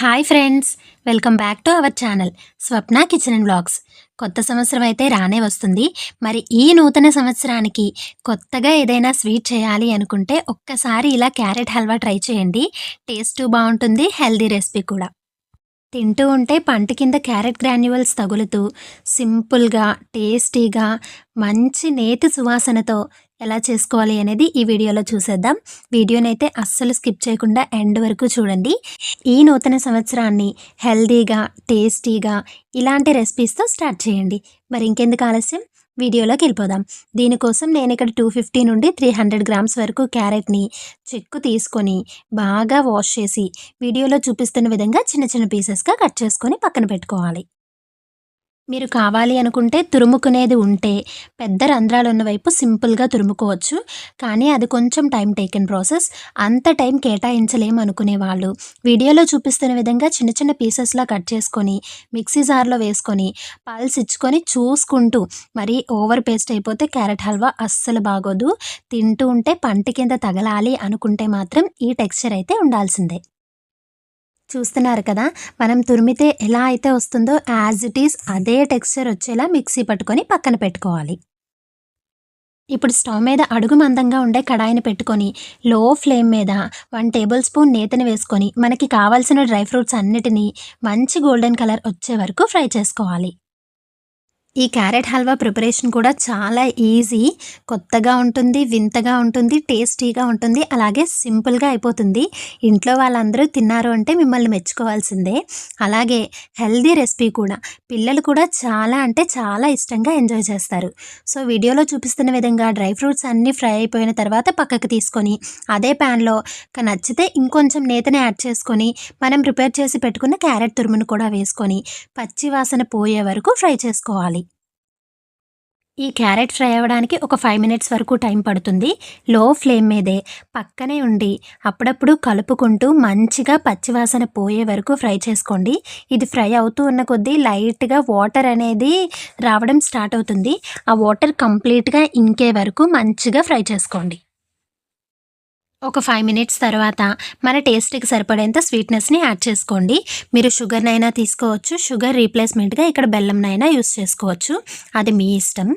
Hi friends welcome back to our channel Swapna kitchen and blogs కొత్త సంవత్సరం అయితే రానే వస్తుంది. మరి ఈ నూతన సంవత్సరానికి కొత్తగా ఏదైనా స్వీట్ చేయాలి అనుకుంటే ఒక్కసారి ఇలా క్యారెట్ హల్వా ట్రై చేయండి. టేస్ట్ బాగుంటుంది హెల్దీ రెసిపీ కూడా. తింటూ ఉంటే పంట కింద క్యారెట్ గ్రాన్యువల్స్ తగులుతూ సింపుల్గా టేస్టీగా మంచి నేతి సువాసనతో ఎలా చేసుకోవాలి అనేది ఈ వీడియోలో చూసేద్దాం. వీడియోనైతే అస్సలు స్కిప్ చేయకుండా ఎండ్ వరకు చూడండి. ఈ నూతన సంవత్సరాన్ని హెల్దీగా టేస్టీగా ఇలాంటి రెసిపీస్తో స్టార్ట్ చేయండి. మరి ఇంకెందుకు ఆలస్యం? వీడియోలోకి వెళ్ళిపోదాం. దీనికోసం నేను ఇక్కడ టూ ఫిఫ్టీ నుండి త్రీ హండ్రెడ్ గ్రామ్స్ వరకు క్యారెట్ని చెక్కు తీసుకొని బాగా వాష్ చేసి వీడియోలో చూపిస్తున్న విధంగా చిన్న చిన్న పీసెస్గా కట్ చేసుకొని పక్కన పెట్టుకోవాలి. మీరు కావాలి అనుకుంటే తురుముకునేది ఉంటే పెద్ద రంధ్రాలు ఉన్న వైపు సింపుల్గా తురుముకోవచ్చు. కానీ అది కొంచెం టైం టేకెన్ ప్రాసెస్. అంత టైం కేటాయించలేము అనుకునే వాళ్ళు. వీడియోలో చూపిస్తున్న విధంగా చిన్న చిన్న పీసెస్లా కట్ చేసుకొని మిక్సీ జార్లో వేసుకొని పల్స్ ఇచ్చుకొని చూసుకుంటూ మరి ఓవర్ పేస్ట్ అయిపోతే క్యారెట్ హల్వా అస్సలు బాగోదు. తింటూ ఉంటే పంట కింద తగలాలి అనుకుంటే మాత్రం ఈ టెక్స్చర్ అయితే ఉండాల్సిందే. చూస్తున్నారు కదా? మనం తురిమితే ఎలా అయితే వస్తుందో యాజ్ ఇట్ ఈస్ అదే టెక్స్చర్ వచ్చేలా మిక్సీ పట్టుకొని పక్కన పెట్టుకోవాలి. ఇప్పుడు స్టవ్ మీద అడుగు మందంగా ఉండే కడాయిని పెట్టుకొని లో ఫ్లేమ్ మీద వన్ టేబుల్ స్పూన్ నేతని వేసుకొని మనకి కావాల్సిన డ్రై ఫ్రూట్స్ అన్నిటినీ మంచి గోల్డెన్ కలర్ వచ్చే వరకు ఫ్రై చేసుకోవాలి. ఈ క్యారెట్ హల్వా ప్రిపరేషన్ కూడా చాలా ఈజీ. కొత్తగా ఉంటుంది వింతగా ఉంటుంది టేస్టీగా ఉంటుంది అలాగే సింపుల్గా అయిపోతుంది. ఇంట్లో వాళ్ళందరూ తిన్నారు అంటే మిమ్మల్ని మెచ్చుకోవాల్సిందే. అలాగే హెల్దీ రెసిపీ కూడా. పిల్లలు కూడా చాలా అంటే చాలా ఇష్టంగా ఎంజాయ్ చేస్తారు. సో వీడియోలో చూపిస్తున్న విధంగా డ్రై ఫ్రూట్స్ అన్నీ ఫ్రై అయిపోయిన తర్వాత పక్కకు తీసుకొని అదే ప్యాన్లో నచ్చితే ఇంకొంచెం నేతని యాడ్ చేసుకొని మనం ప్రిపేర్ చేసి పెట్టుకున్న క్యారెట్ తురుమును కూడా వేసుకొని పచ్చి వాసన పోయే వరకు ఫ్రై చేసుకోవాలి. ఈ క్యారెట్ ఫ్రై అవ్వడానికి ఒక ఫైవ్ మినిట్స్ వరకు టైం పడుతుంది. లో ఫ్లేమ్ మీదే పక్కనే ఉండి అప్పుడప్పుడు కలుపుకుంటూ మంచిగా పచ్చివాసన పోయే వరకు ఫ్రై చేసుకోండి. ఇది ఫ్రై అవుతూ ఉన్న కొద్దీ లైట్గా వాటర్ అనేది రావడం స్టార్ట్ అవుతుంది. ఆ వాటర్ కంప్లీట్గా ఇంకే వరకు మంచిగా ఫ్రై చేసుకోండి. ఒక ఫైవ్ మినిట్స్ తర్వాత మన టేస్ట్కి సరిపడేంత స్వీట్నెస్ని యాడ్ చేసుకోండి. మీరు షుగర్నైనా తీసుకోవచ్చు. షుగర్ రీప్లేస్మెంట్గా ఇక్కడ బెల్లంనైనా యూస్ చేసుకోవచ్చు. అది మీ ఇష్టం.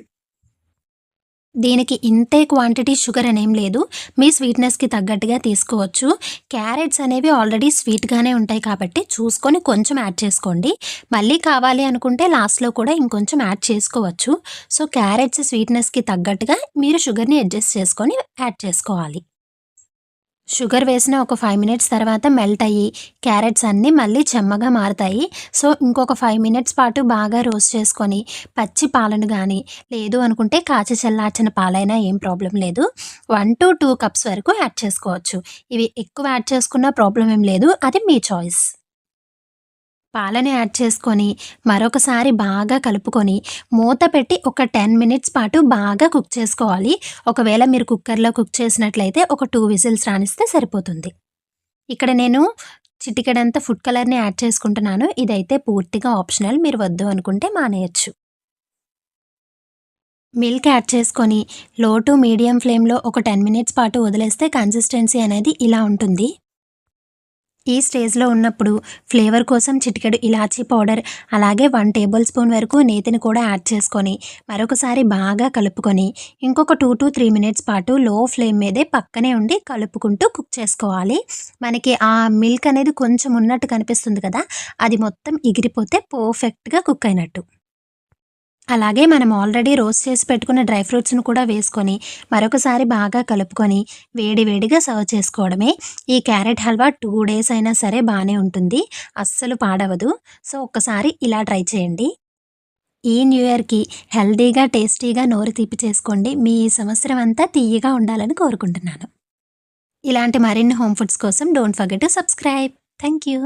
దీనికి ఇంతే క్వాంటిటీ షుగర్ అనేం లేదు. మీ స్వీట్నెస్కి తగ్గట్టుగా తీసుకోవచ్చు. క్యారెట్స్ అనేవి ఆల్రెడీ స్వీట్గానే ఉంటాయి కాబట్టి చూసుకొని కొంచెం యాడ్ చేసుకోండి. మళ్ళీ కావాలి అనుకుంటే లాస్ట్లో కూడా ఇంకొంచెం యాడ్ చేసుకోవచ్చు. సో క్యారెట్స్ స్వీట్నెస్కి తగ్గట్టుగా మీరు షుగర్ని అడ్జస్ట్ చేసుకొని యాడ్ చేసుకోవాలి. షుగర్ వేసిన ఒక ఫైవ్ మినిట్స్ తర్వాత మెల్ట్ అయ్యి క్యారెట్స్ అన్నీ మళ్ళీ చెమ్మగా మారుతాయి. సో ఇంకొక ఫైవ్ మినిట్స్ పాటు బాగా రోస్ట్ చేసుకొని పచ్చి పాలను కానీ లేదు అనుకుంటే కాచి చల్లార్చిన పాలైనా ఏం ప్రాబ్లం లేదు. వన్ టు టూ కప్స్ వరకు యాడ్ చేసుకోవచ్చు. ఇవి ఎక్కువ యాడ్ చేసుకున్న ప్రాబ్లం ఏం లేదు. అది మీ చాయిస్. పాలని యాడ్ చేసుకొని మరొకసారి బాగా కలుపుకొని మూత పెట్టి ఒక టెన్ మినిట్స్ పాటు బాగా కుక్ చేసుకోవాలి. ఒకవేళ మీరు కుక్కర్లో కుక్ చేసినట్లయితే ఒక టూ విజిల్స్ రాణిస్తే సరిపోతుంది. ఇక్కడ నేను చిటికెడంతా ఫుడ్ కలర్ని యాడ్ చేసుకుంటున్నాను. ఇదైతే పూర్తిగా ఆప్షనల్. మీరు వద్దు అనుకుంటే మానేయచ్చు. మిల్క్ యాడ్ చేసుకొని లో టు మీడియం ఫ్లేమ్లో ఒక టెన్ మినిట్స్ పాటు వదిలేస్తే కన్సిస్టెన్సీ అనేది ఇలా ఉంటుంది. ఈ స్టేజ్లో ఉన్నప్పుడు ఫ్లేవర్ కోసం చిటికెడు ఇలాచీ పౌడర్ అలాగే వన్ టేబుల్ స్పూన్ వరకు నేతిని కూడా యాడ్ చేసుకొని మరొకసారి బాగా కలుపుకొని ఇంకొక టూ టు త్రీ మినిట్స్ పాటు లో ఫ్లేమ్ మీదే పక్కనే ఉండి కలుపుకుంటూ కుక్ చేసుకోవాలి. మనకి ఆ మిల్క్ అనేది కొంచెం ఉన్నట్టు కనిపిస్తుంది కదా అది మొత్తం ఎగిరిపోతే పర్ఫెక్ట్గా కుక్ అయినట్టు. అలాగే మనం ఆల్రెడీ రోస్ట్ చేసి పెట్టుకున్న డ్రై ఫ్రూట్స్ను కూడా వేసుకొని మరొకసారి బాగా కలుపుకొని వేడి వేడిగా సర్వ్ చేసుకోవడమే. ఈ క్యారెట్ హల్వా టూ డేస్ అయినా సరే బాగానే ఉంటుంది. అస్సలు పాడవదు. సో ఒక్కసారి ఇలా ట్రై చేయండి. ఈ న్యూ ఇయర్కి హెల్దీగా టేస్టీగా నోరు తీపి చేసుకోండి. మీ సంవత్సరం అంతా తీయగా ఉండాలని కోరుకుంటున్నాను. ఇలాంటి మరిన్ని హోమ్ ఫుడ్స్ కోసం don't forget to subscribe. Thank you